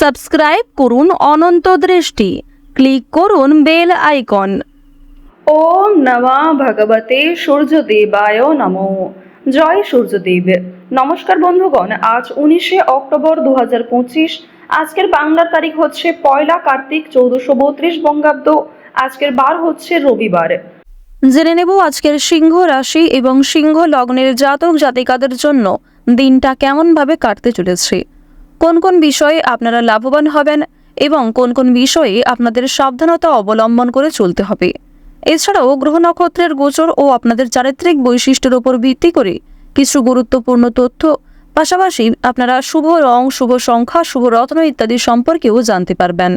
Subscribe করুন অনন্ত দৃষ্টি। Click করুন বেল আইকন। ওম নমা ভগবতে সূর্যদেবায় নমো। জয় সূর্যদেব। নমস্কার বন্ধুগণ আজ উনিশে অক্টোবর দু হাজার পঁচিশ। আজকের বাংলার তারিখ হচ্ছে পয়লা কার্তিক চৌদ্দশো বত্রিশ বঙ্গাব্দ। আজকের বার হচ্ছে রবিবার। জেনে নেব আজকের সিংহ রাশি এবং সিংহ লগ্নের জাতক জাতিকাদের জন্য দিনটা কেমনভাবে কাটতে চলেছে। কোন কোন বিষয়ে আপনারা লাভবান হবেন এবং কোন কোন বিষয়ে আপনাদের সাবধানতা অবলম্বন করে চলতে হবে। এছাড়াও গ্রহ নক্ষত্রের গোচর ও আপনাদের চারিত্রিক বৈশিষ্ট্যের উপর ভিত্তি করে কিছু গুরুত্বপূর্ণ তথ্য, পাশাপাশি আপনারা শুভ রং, শুভ সংখ্যা, শুভ রত্ন ইত্যাদি সম্পর্কেও জানতে পারবেন।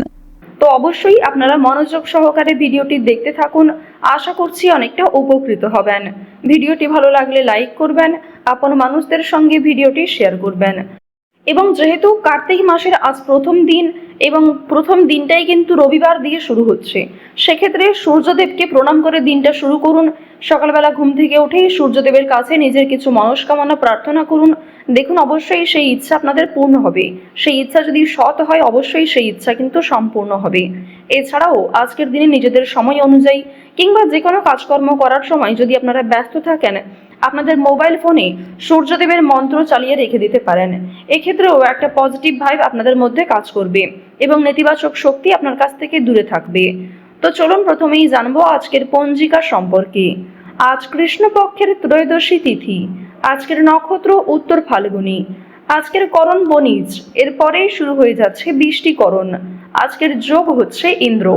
তো অবশ্যই আপনারা মনোযোগ সহকারে ভিডিওটি দেখতে থাকুন। আশা করছি অনেকটা উপকৃত হবেন। ভিডিওটি ভালো লাগলে লাইক করবেন। আপন মানুষদের সঙ্গে ভিডিওটি শেয়ার করবেন। এবং যেহেতু কার্তিক মাসের আজ প্রথম দিন এবং প্রথম দিনটাই কিন্তু রবিবার দিয়ে শুরু হচ্ছে, সেক্ষেত্রে সূর্যদেবকে প্রণাম করে দিনটা শুরু করুন। সকালবেলা ঘুম থেকে উঠেই সূর্যদেবের কাছে নিজের কিছু মনস্কামনা প্রার্থনা করুন। দেখুন, অবশ্যই সেই ইচ্ছা আপনাদের পূর্ণ হবে। সেই ইচ্ছা যদি সৎ হয়, অবশ্যই সেই ইচ্ছা কিন্তু সম্পূর্ণ হবে। এছাড়াও আজকের দিনে নিজেদের সময় অনুযায়ী কিংবা যে কোনো কাজকর্ম করার সময় যদি আপনারা ব্যস্ত থাকেন আপনাদের মোবাইল ফোনে সূর্যদেবের মন্ত্র চালিয়ে রেখে দিতে পারেন। এক্ষেত্রেও একটা পজিটিভ ভাইব আপনাদের মধ্যে কাজ করবে এবং নেতিবাচক শক্তি আপনার কাছ থেকে দূরে থাকবে। তো চলুন প্রথমেই জানব আজকের পঞ্জিকা সম্পর্কে। আজ কৃষ্ণপক্ষের ত্রয়োদশী তিথি, আজকের নক্ষত্র উত্তর ফাল্গুনী, আজকের করণ বনিজ এরপরেই শুরু হয়ে যাচ্ছে বৃষ্টিকরণ আজকের যোগ হচ্ছে ইন্দ্র।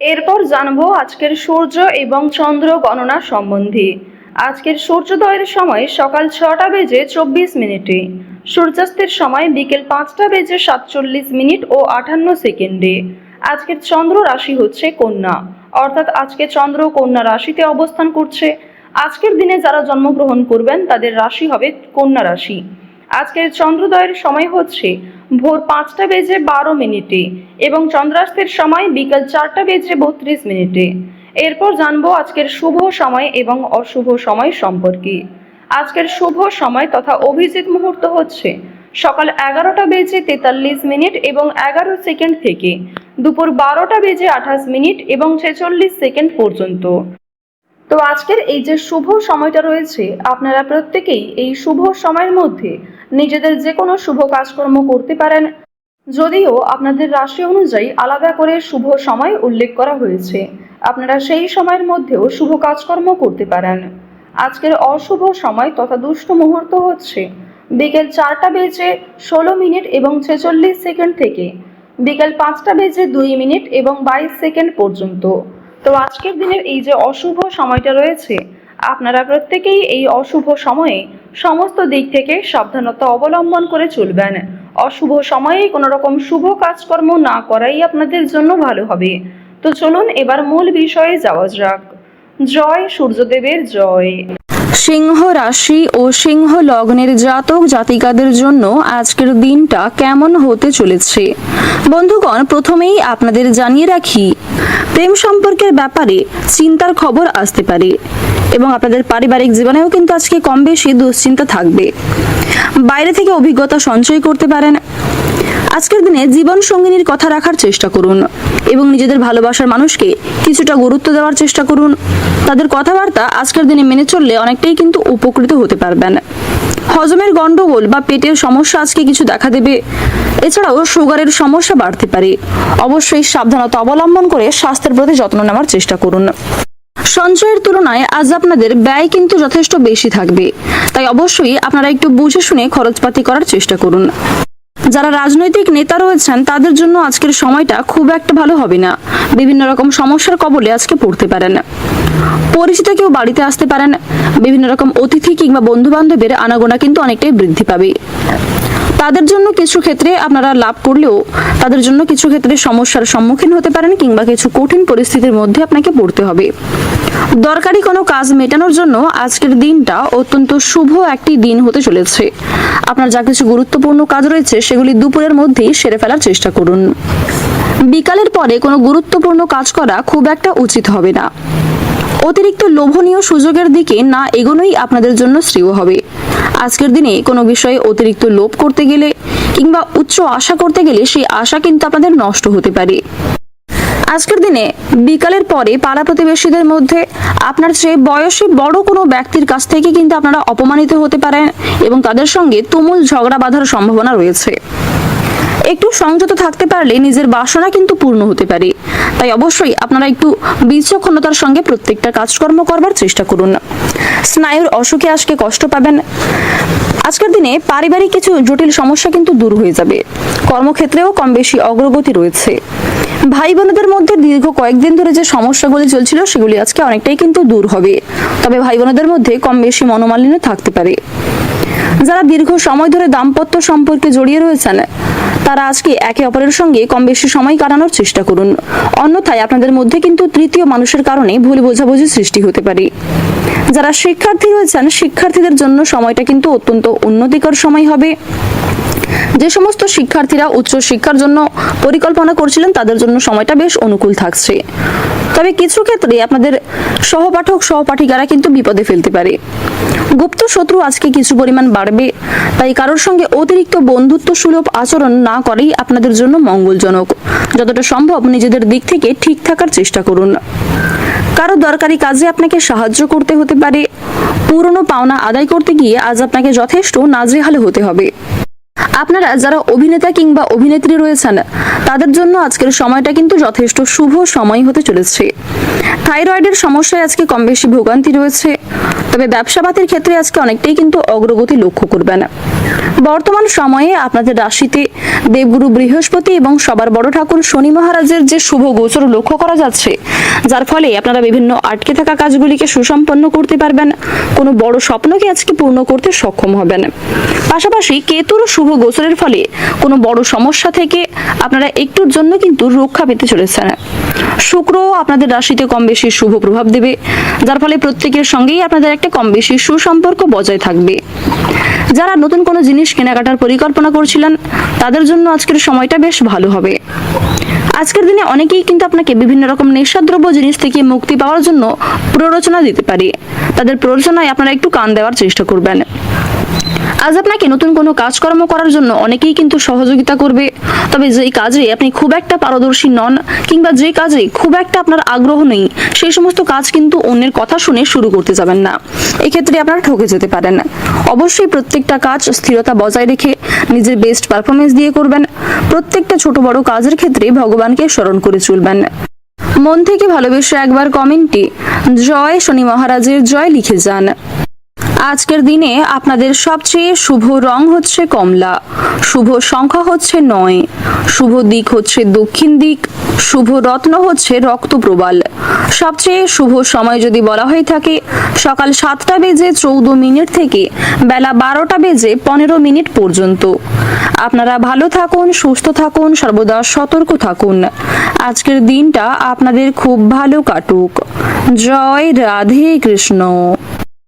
এরপর জানব আজকের সূর্য এবং চন্দ্র গণনা সম্বন্ধে। আজকের সূর্যোদয়ের সময় সকাল ছটা বেজে চব্বিশ মিনিটে। সূর্যাস্তের সময় বিকেল পাঁচটা বেজে সাতচল্লিশ মিনিট ও আটান্ন সেকেন্ডে। আজকের চন্দ্র রাশি হচ্ছে কন্যা। অর্থাৎ আজকে চন্দ্র কন্যা রাশিতে অবস্থান করছে। আজকের দিনে যারা জন্মগ্রহণ করবেন, তাদের রাশি হবে কন্যা রাশি। আজকের চন্দ্রোদয়ের সময় হচ্ছে ভোর পাঁচটা বেজে বারো মিনিটে এবং চন্দ্রাস্তের সময় বিকাল চারটা বেজে বত্রিশ মিনিটে। এরপর জানব আজকের শুভ সময় এবং অশুভ সময় সম্পর্কে। আজকের শুভ সময় তথা অভিজিৎ মুহূর্ত হচ্ছে সকাল এগারোটা বেজে তেতাল্লিশ মিনিট এবং এগারো সেকেন্ড থেকে দুপুর বারোটা বেজে আঠাশ মিনিট এবং ছেচল্লিশ সেকেন্ড পর্যন্ত। তো আজকের এই যে শুভ সময়টা রয়েছে, আপনারা প্রত্যেকেই এই শুভ সময়ের মধ্যে নিজেদের যে কোনো শুভ কাজকর্ম করতে পারেন। যদিও আপনাদের রাশি অনুযায়ী আলাদা করে শুভ সময় উল্লেখ করা হয়েছে। আপনারা সেই সময়ের মধ্যেও শুভ কাজকর্ম করতে পারেন। আজকের অশুভ সময় তথা দুষ্ট মুহূর্ত হচ্ছে বিকেল চারটা বেজে ষোলো মিনিট এবং ছেচল্লিশ সেকেন্ড থেকে বিকেল পাঁচটা বেজে দুই মিনিট এবং বাইশ সেকেন্ড পর্যন্ত। তো আজকের দিনের এই যে অশুভ সময়টা রয়েছে, আপনারা প্রত্যেকেই এই অশুভ সময়ে সমস্ত দিক থেকে সাবধানতা অবলম্বন করে চলবেন। অশুভ সময়ে কোনো রকম শুভ কাজকর্ম না করাই আপনাদের জন্য ভালো হবে। তো চলুন এবার মূল বিষয়ে যাওয়া যাক। জয় সূর্যদেবের জয়। সিংহ রাশি ও সিংহ লগ্নের জাতক জাতিকাদের জন্য আজকের দিনটা কেমন হতে চলেছে? বন্ধুগণ, প্রথমেই আপনাদের জানিয়ে রাখি, প্রেম সম্পর্কের ব্যাপারে চিন্তার খবর আসতে পারে এবং আপনাদের পারিবারিক জীবনেও কিন্তু আজকে কম বেশি দুশ্চিন্তা থাকবে। বাইরে থেকে অভিজ্ঞতা সঞ্চয় করতে পারেন আজকের দিনে জীবন সঙ্গিনীর কথা রাখার চেষ্টা করুন এবং নিজেদের ভালোবাসার মানুষকে কিছুটা গুরুত্ব দেওয়ার চেষ্টা করুন। তাদের কথাবার্তা আজকের দিনে মেনে চললে অনেকটাই কিন্তু উপকৃত হতে পারবেন। হজমের গন্ডগোল বা পেটের সমস্যা আজকে কিছু দেখা দেবে। এছাড়াও সুগারের সমস্যা বাড়তে পারে। অবশ্যই সাবধানতা অবলম্বন করে স্বাস্থ্যের প্রতি যত্ন নেওয়ার চেষ্টা করুন। সঞ্চয়ের তুলনায় আজ আপনাদের ব্যয় কিন্তু যথেষ্ট বেশি থাকবে। তাই অবশ্যই আপনারা একটু বুঝে শুনে খরচপাতি করার চেষ্টা করুন। যারা রাজনৈতিক নেতা রয়েছেন, তাদের জন্য আজকের সময়টা খুব একটা ভালো হবে না। বিভিন্ন রকম সমস্যার কবলে আজকে পড়তে পারেন। পরিচিত কেউ বাড়িতে আসতে পারেন, বিভিন্ন রকম অতিথি কিংবা বন্ধু বান্ধবের আনাগোনা কিন্তু অনেকটাই বৃদ্ধি পাবে। তাদের জন্য কিছু ক্ষেত্রে আপনারা লাভ করলেও তাদের জন্য কিছু ক্ষেত্রে সমস্যার সম্মুখীন হতে পারেন কিংবা কিছু কঠিন পরিস্থিতির মধ্যে আপনাকে পড়তে হবে। দরকারি কোনো কাজ মেটানোর জন্য আজকের দিনটা অত্যন্ত শুভ একটি দিন হতে চলেছে। আপনার যা কিছু গুরুত্বপূর্ণ কাজ রয়েছে, সেগুলি দুপুরের মধ্যেই সেরে ফেলার চেষ্টা করুন। বিকালের পরে কোনো গুরুত্বপূর্ণ কাজ করা খুব একটা উচিত হবে না। অতিরিক্ত লোভনীয় সুযোগের দিকে না এগোনোই আপনাদের জন্য শ্রেয় হবে। আজকের দিনে কোনো বিষয়ে অতিরিক্ত লোভ করতে গেলে কিংবা উচ্চ আশা করতে গেলে সেই আশা কিন্তু আপনাদের নষ্ট হতে পারে। আজকের দিনে বিকালের পরে পাড়া প্রতিবেশীদের মধ্যে আপনার চেয়ে বয়সে বড় কোনো ব্যক্তির কাছ থেকে কিন্তু আপনারা অপমানিত হতে পারেন এবং তাদের সঙ্গে তুমুল ঝগড়া বাঁধার সম্ভাবনা রয়েছে। একটু সংযত থাকতে পারলে নিজের বাসনা কিন্তু পূর্ণ হতে পারে। তাই অবশ্যই আপনারা একটু বিচক্ষণতার সঙ্গে প্রত্যেকটা কাজকর্ম করবার চেষ্টা করুন। স্নায়ুর অসুখে আজকে কষ্ট পাবেন। আজকের দিনে পারিবারিক কিছু জটিল সমস্যা কিন্তু দূর হয়ে যাবে। কর্মক্ষেত্রেও কম বেশি অগ্রগতি রয়েছে। ভাই বোনদের মধ্যে দীর্ঘ কয়েকদিন ধরে যে সমস্যাগুলি চলছিল, সেগুলি আজকে অনেকটাই কিন্তু দূর হবে। তবে ভাই বোনদের মধ্যে কম বেশি মনোমালিন্য থাকতে পারে। যারা দীর্ঘ সময় ধরে দাম্পত্য সম্পর্কে জড়িয়ে রয়েছেন, তারা আজকে একে অপরের সঙ্গে কম বেশি সময় কাটানোর চেষ্টা করুন। অন্যথায় আপনাদের মধ্যে কিন্তু তৃতীয় মানুষের কারণে ভুল বোঝাবুঝি সৃষ্টি হতে পারে। যারা শিক্ষার্থী রয়েছেন, শিক্ষার্থীদের জন্য সময়টা কিন্তু অত্যন্ত উন্নতিকর সময় হবে। যে সমস্ত শিক্ষার্থীরা উচ্চ শিক্ষার জন্য পরিকল্পনা করছিলেন, তাদের জন্য সময়টা বেশ অনুকূল থাকছে। তবে কিছু ক্ষেত্রে আপনাদের সহপাঠক, সহপাঠিকারা কিন্তু বিপদে ফেলতে পারে। গুপ্ত শত্রু আজকে কিছু পরিমাণ বাড়বে। তাই কারোর সঙ্গে অতিরিক্ত বন্ধুত্ব সুলভ আচরণ না করেই আপনাদের জন্য মঙ্গলজনক। যতটা সম্ভব নিজেদের দিক থেকে ঠিক থাকার চেষ্টা করুন। কারও দরকারি কাজে আপনাকে সাহায্য করতে হতে পারে। পুরনো পাওনা আদায় করতে গিয়ে আজ আপনাকে যথেষ্ট নাজেহাল হতে হবে। আপনারা যারা অভিনেতা কিংবা অভিনেত্রী রয়েছেন, তাদের জন্য আজকের সময়টা কিন্তু যথেষ্ট শুভ সময় হতে চলেছে। থাইরয়েডের সমস্যায় আজকে কম বেশি ভোগান্তি রয়েছে, তবে ব্যবসাপাতির ক্ষেত্রে আজকে অনেকটাই কিন্তু অগ্রগতি লক্ষ্য করবেন। বর্তমান সময়ে আপনাদের রাশিতে দেবগুরু বৃহস্পতি এবং সবার বড় ঠাকুর শনি মহারাজের যে শুভ গোচর লক্ষ্য করা যাচ্ছে, যার ফলে আপনারা বিভিন্ন আটকে থাকা কাজগুলিকে সুসম্পন্ন করতে পারবেন। কোনো বড় স্বপ্নকে আজকে পূর্ণ করতে সক্ষম হবেন। পাশাপাশি কেতুর শুভ গোচরের ফলে কোনো বড় সমস্যা থেকে আপনারা একটুর জন্য কিন্তু রক্ষা পেতে চলেছেন। শুক্র আপনাদের রাশিতে কম বেশি শুভ প্রভাব দেবে, যার ফলে প্রত্যেকের সঙ্গেই আপনাদের একটা কম বেশি সুসম্পর্ক বজায় থাকবে। যারা নতুন কোনো জিনিস কেনাকাটার পরিকল্পনা করছিলেন, তাদের জন্য আজকের সময়টা বেশ ভালো হবে। আজকের দিনে অনেকেই কিন্তু আপনাকে বিভিন্ন রকম নেশাদ্রব্য জিনিস থেকে মুক্তি পাওয়ার জন্য প্ররোচনা দিতে পারে। তাদের প্ররোচনায় আপনারা একটু কান দেওয়ার চেষ্টা করবেন। আজ আপনাকে নতুন কোনো কাজকর্ম করার জন্য অনেকেই কিন্তু সহযোগিতা করবে। তবে যেই কাজে আপনি খুব একটা পারদর্শী নন, কিংবা যে কাজে খুব একটা আপনার আগ্রহ নেই, সেই সমস্ত কাজ কিন্তু অন্যের কথা শুনে শুরু করতে যাবেন না। এক্ষেত্রে আপনারা ঠকে যেতে পারেন। অবশ্যই প্রত্যেকটা কাজ স্থিরতা বজায় রেখে নিজের বেস্ট পারফরমেন্স দিয়ে করবেন। প্রত্যেকটা ছোট বড় কাজের ক্ষেত্রে ভগবানকে স্মরণ করে চলবেন। মন থেকে ভালোবেসে একবার কমেন্টে জয় শনি মহারাজের জয় লিখে যান। আজকের দিনে আপনাদের সবচেয়ে শুভ রং হচ্ছে কমলা। শুভ সংখ্যা হচ্ছে নয়। শুভ দিক হচ্ছে দক্ষিণ দিক। শুভ রত্ন হচ্ছে রক্তপ্রবাল। সবচেয়ে শুভ সময় যদি বলা হয়ে থাকে, সকাল সাতটা বেজে চৌদ্দ মিনিট থেকে বেলা বারোটা বেজে পনেরো মিনিট পর্যন্ত। আপনারা ভালো থাকুন, সুস্থ থাকুন, সর্বদা সতর্ক থাকুন। আজকের দিনটা আপনাদের খুব ভালো কাটুক। জয় রাধে কৃষ্ণ।